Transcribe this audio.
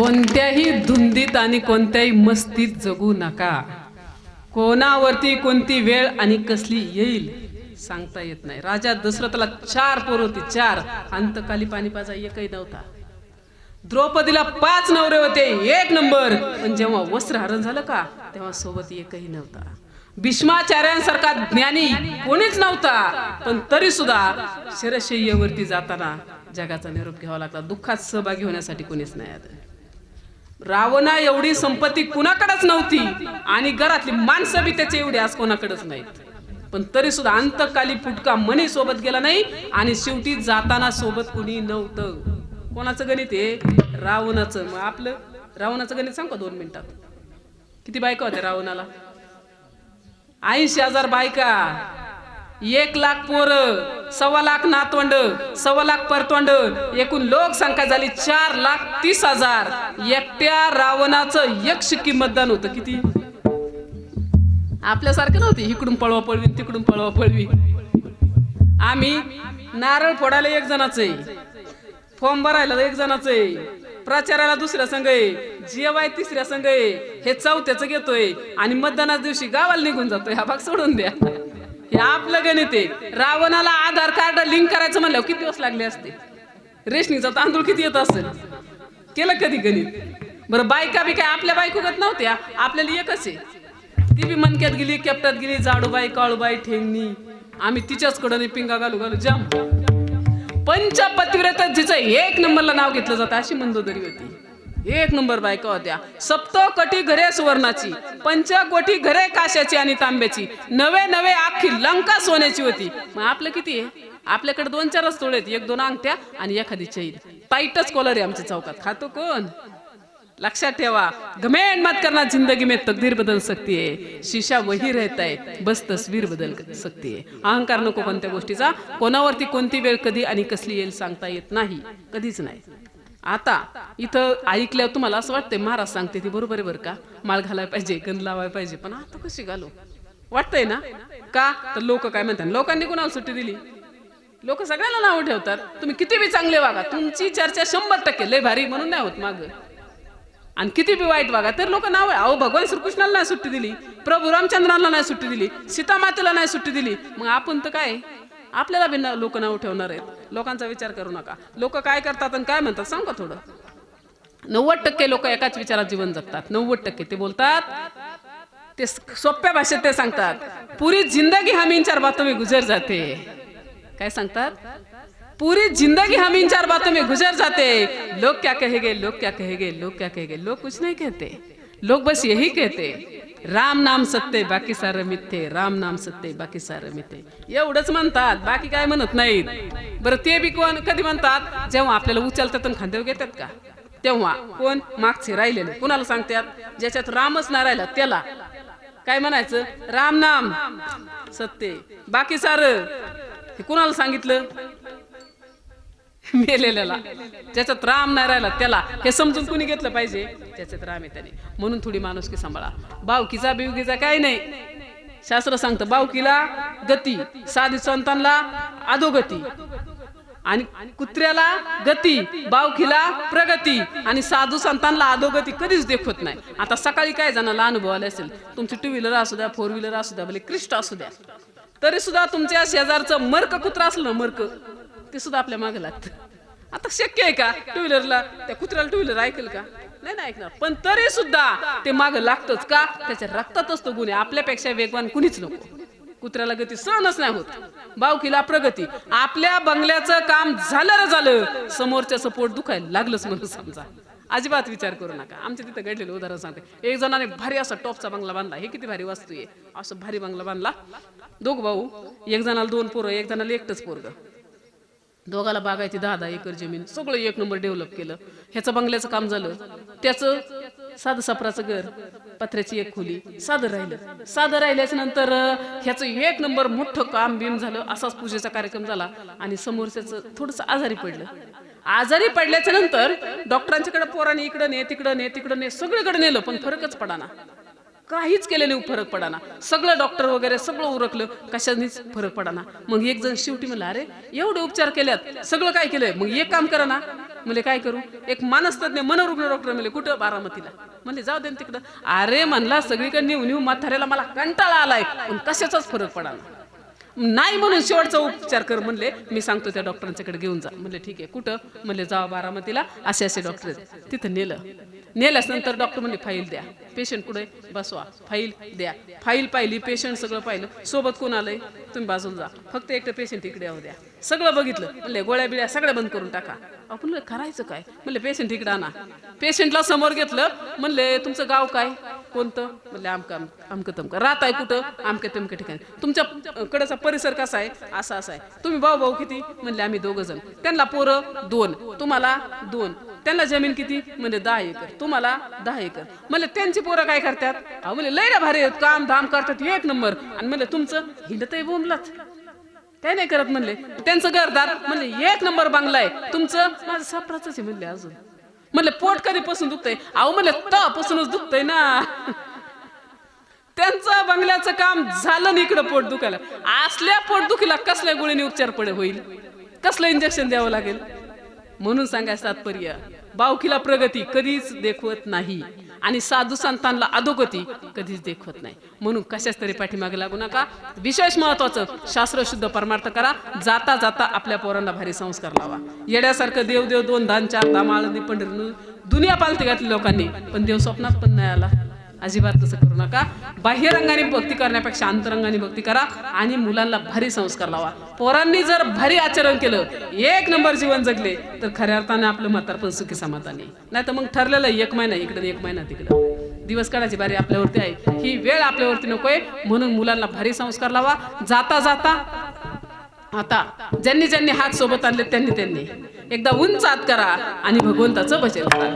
कोणत्याही धुंदीत आणि कोणत्याही मस्तीत जगू नका. कोणावरती कोणती वेळ आणि कसली येईल सांगता येत नाही. राजा दशरथला चार पोर होती चार. अंतकाली पाणीपाचा एकही नव्हता. द्रौपदीला पाच नवरे होते एक नंबर. पण जेव्हा वस्त्र हरण झालं का तेव्हा सोबत एकही नव्हता. भीष्माचार्यांसारखा ज्ञानी कोणीच नव्हता. पण तरी सुद्धा शरशय्यवरती जाताना जगाचा निरोप घ्यावा लागला. दुःखात सहभागी होण्यासाठी कोणीच नाही आलं रावणा एवढी संपत्ती कुणाकडेच नव्हती. आणि घरातली माणसं बी त्याचे एवढी आज कोणाकडेच नाहीत. पण तरी सुद्धा अंतकाली फुटका मनी सोबत गेला नाही आणि शेवटी जाताना सोबत कुणी नव्हतं. कोणाचं गणित आहे रावणाचं. मग आपलं? रावणाचं गणित सांग का दोन मिनिटात? किती बायका होत्या रावणाला? ऐंशी हजार बायका. एक लाख पोरं. सव्वा लाख नातवंड सव्वा लाख परतवंड एकूण लोकसंख्या झाली चार लाख तीस हजार. एकट्या रावणाचं एक शिक्की मतदान होतं. किती? आपल्यासारखं नव्हती. इकडून पळवा पळवी तिकडून पळवा पळवी. आम्ही नारळ फोडायला एक जणाचं आहे. फॉर्म भरायला एक जणाचं आहे. प्रचाराला दुसऱ्या संघ आहे. जेवाय तिसऱ्या संघ आहे. हे चौथ्याचं घेतोय. आणि मतदानाच्या दिवशी गावाला निघून जातोय. हा भाग सोडून द्या. हे आपलं गणित आहे रावणाला आधार कार्ड लिंक करायचं म्हणल्यावर किती दिवस लागले असते? रेशनीचा तांदूळ किती येत असेल? केलं कधी गणित बरं बायका बी काय आपल्या बायकोगत नव्हत्या? आपल्याला एकच आहे. ती बी मनक्यात गेली केपट्यात गेली जाडूबाई काळूबाई ठेंगणी. आम्ही तिच्याचकडं पिंगा घालू घालू जाम. पंचपतिव्रत जिचं एक नंबरला नाव घेतलं जातं अशी मंदोदरी होती. एक नंबर बायका होत्या. सप्त कटी घरे सुवर्णाची पंचकोटी घरे काशाची आणि तांब्याची नवे नवे आखी लंका सोन्याची होती. मग आपलं किती आहे? आपल्याकडे दोन चारच तोळे एक दोन अंगठ्या आणि एखादी चैन. टाईटच कॉलर आहे आमच्या चौकात. खातो कोण? लक्षात ठेवा घमेंड मत करना जिंदगी में तकदीर बदल सकती है वही रहता है बस तस्वीर बदल सकती है अहंकार नको कोणत्या गोष्टीचा. कोणावरती कोणती वेळ कधी आणि कसली येईल सांगता येत नाही. कधीच नाही. आता इथं ऐकल्यावर तुम्हाला असं वाटतंय महाराज सांगते ती बरोबर आहे बरं का? माळ घालायला पाहिजे गंध लावायला पाहिजे पण आता कशी घालू? वाटतंय ना? का? तर लोक काय म्हणतात लोकांनी कोणाला सुट्टी दिली? लोक सगळ्यांना नाव ठेवतात. तुम्ही किती बी चांगले वागा तुमची चर्चा शंभर टक्के लय भारी म्हणून नाही होत माग. आणि किती बी वाईट वागा तर लोक नाव आहे. अहो भगवान श्रीकृष्णाला नाही सुट्टी दिली प्रभू रामचंद्रांना नाही सुट्टी दिली सीतामातेला नाही सुट्टी दिली. मग आपण तर काय? आपल्याला बी लोक नाव ठेवणार आहेत. लोकांचा विचार करू नका. लोक काय करतात आणि काय म्हणतात सांग का थोडं. नव्वद टक्के लोक एकाच विचारात जीवन जगतात. नव्वद टक्के. ते बोलतात ते सोप्या भाषेत ते सांगतात पुरी जिंदगी हम इन चार बातों में गुजर जाते. काय सांगतात? पूरी जिंदगी हम इन चार बातों में गुजर जाते. लोग क्या कहेगे लोग क्या कहेगे लोग क्या कहेगे लोग कुछ नहीं कहते. लोग बस यही कहते. राम नाम सत्य बाकी सारं मिथ्ये. राम नाम सत्य बाकी सारं मिथ्ये. एवढंच म्हणतात बाकी काय म्हणत नाहीत. बरं ते बी कोण? कधी म्हणतात? जेव्हा आपल्याला उचलतात आणि खांद्यावर घेतात का? तेव्हा कोण? मागचे राहिलेले. कुणाला सांगतात? ज्याच्यात रामच ना राहिला त्याला. काय म्हणायचं? राम नाम सत्य बाकी सारं. हे कुणाला सांगितलं? मेलेल्याला. ज्याच्यात राम नाही राहिला त्याला हे समजून कुणी घेतलं पाहिजे? ज्याच्यात राम आहे त्याने. म्हणून थोडी माणुसकी सांभाळा. बावकीचा बिवकीचा काही नाही. शास्त्र सांगतं बावकीला गती साधी संतांना अधोगती. आणि कुत्र्याला गती बावकीला प्रगती. आणि साधू संतांना अधोगती कधीच देखवत नाही. आता सकाळी काय जणांना अनुभव आले असेल. तुमची टू व्हीलर असू द्या फोर व्हीलर असू द्या भले क्रिस्ट असू द्या. तरी सुद्धा तुमच्या शेजारचं मर्क कुत्रा असलं ना मर्क? ते सुद्धा आपल्या मागे लागतं. आता शक्य आहे का? टू व्हीलरला त्या कुत्र्याला टू व्हीलर ऐकेल का? नाही ना ऐकणार. पण तरी सुद्धा ते माग लागतच का? त्याच्या रक्तातच तो गुन्हे. आपल्यापेक्षा वेगवान कुणीच नको. कुत्र्याला गती सहनच नाही होत. बावकीला प्रगती. आपल्या बंगल्याचं काम झालं र झालं. समोरच्या पोट दुखायला लागलंच म्हणून समजा. अजिबात विचार करू नका. आमच्या तिथं घडलेलं उदाहरण सांगते. एक जणाने भारी असा टॉपचा बंगला बांधला. हे किती भारी वास्तू आहे. असं भारी बंगला बांधला. दोघ भाऊ. एक जणाला दोन पोरं एक जणाला एकटंच पोरगं. दोघाला बागायती दहा दहा एकर जमीन सगळं एक नंबर डेव्हलप केलं. ह्याचं बंगल्याचं काम झालं. त्याचं साधं सपराचं घर पत्र्याची एक खोली साधं राहिलं. साधं राहिल्याच्या नंतर ह्याचं एक नंबर मोठं काम बिम झालं असाच पूजेचा कार्यक्रम झाला आणि समोरच्याचं थोडस आजारी पडलं. आजारी पडल्याच्या नंतर डॉक्टरांच्याकडे पोराने इकडं ने तिकडं ने तिकडं ने सगळीकडे नेलं पण फरकच पडाना. काहीच केलं नाही फरक पडाना. सगळं डॉक्टर वगैरे सगळं उरकलं कशानेच फरक पडाना. मग एक जण शेवटी म्हणला अरे एवढे उपचार केल्यात सगळं काय केलंय? मग एक काम करा ना. म्हणजे काय करू? एक मानसतज्ञ मनोरुग्ण डॉक्टर म्हणले कुठं बारामतीला? म्हणले जाऊ दे तिकडं. अरे म्हणला सगळीकडे नेऊ नेऊ म्हाताऱ्याला मला कंटाळा आलाय पण कशाचाच फरक पडाना. नाही म्हणून शेवटचा उपचार कर म्हणले. मी सांगतो त्या डॉक्टरांच्याकडे घेऊन जा. म्हणले ठीक आहे कुठं? म्हणले जावा बारामतीला असे असे डॉक्टर आहेत. तिथं नेलं. नेल्यास नंतर डॉक्टर म्हणले फाईल द्या. पेशंट कुठे? बसवा. फाईल द्या. फाईल पाहिली पेशंट सगळं पाहिलं. सोबत कोण आलंय? तुम्ही बाजूला जा. फक्त एकटं पेशंट इकडे येऊ द्या. सगळं बघितलं. म्हणले गोळ्या बिळ्या सगळ्या बंद करून टाका. आपण करायचं काय? म्हणले पेशंट इकडे आणा. पेशंटला समोर घेतलं. म्हणले तुमचं गाव काय? कोणतं? म्हणले आमका अमकं तमकं. राहत आहे कुठं? आमक्या तमक्या ठिकाणी. तुमच्या कडचा परिसर कसा आहे? असा असा आहे. तुम्ही भाऊ भाऊ किती? म्हणले आम्ही दोघं जण. त्यांना पोरं दोन. तुम्हाला दोन. त्यांना जमीन किती? म्हणजे दहा एकर. तुम्हाला दहा एकर. म्हणले त्यांची पोरं काय करतात? अहो म्हणले लय रे भारी आहेत. काम धाम करतात. एक नंबर. आणि म्हणले तुमचं हिंडतही आहे बोंबलात. काय नाही करत म्हणले. त्यांचं घरदार म्हणले एक नंबर बांगला आहे. तुमचं? माझं सापराच आहे म्हणले अजून. म्हणले पोट कधीपासून दुखतंय? अहो म्हणले तपासूनच दुखतंय ना. त्यांचं बंगल्याचं काम झालं ना इकडं पोट दुखायला. असल्या पोट दुखीला कसल्या गोळीने उपचार पडे होईल? कसलं इंजेक्शन द्यावं लागेल? म्हणून सांगायचं तात्पर्य बावकीला प्रगती कधीच देखवत नाही आणि साधू संतांना अधोगती कधीच देखवत नाही. म्हणून कशाच तरी पाठीमागे लागू नका. विशेष महत्वाचं शास्त्र शुद्ध परमार्थ करा. जाता जाता आपल्या पोरांना भारी संस्कार लावा. येड्यासारखं देव देव दोन धान चार धाम आळंदी पंढरी दुनिया पालती घातली लोकांनी. पण देव स्वप्नात पण नाही आला. अजिबात तसं करू नका. बाह्यरंगाने भक्ती करण्यापेक्षा अंतरंगाने भक्ती करा आणि मुलांना भारी संस्कार लावा. पोरांनी जर भारी आचरण केलं एक नंबर जीवन जगले तर खऱ्या अर्थाने आपलं म्हातारपण सुखी समाधानी. नाही तर मग ठरलेलं एक महिना इकडे एक महिना तिकडं. दिवस काढायची बारी आपल्यावरती आहे. ही वेळ आपल्यावरती नकोय. म्हणून मुलांना भारी संस्कार लावा. जाता जाता आता. ज्यांनी ज्यांनी हात सोबत आणले त्यांनी त्यांनी. एकदा उंच आत करा आणि भगवंताचं भजन करा.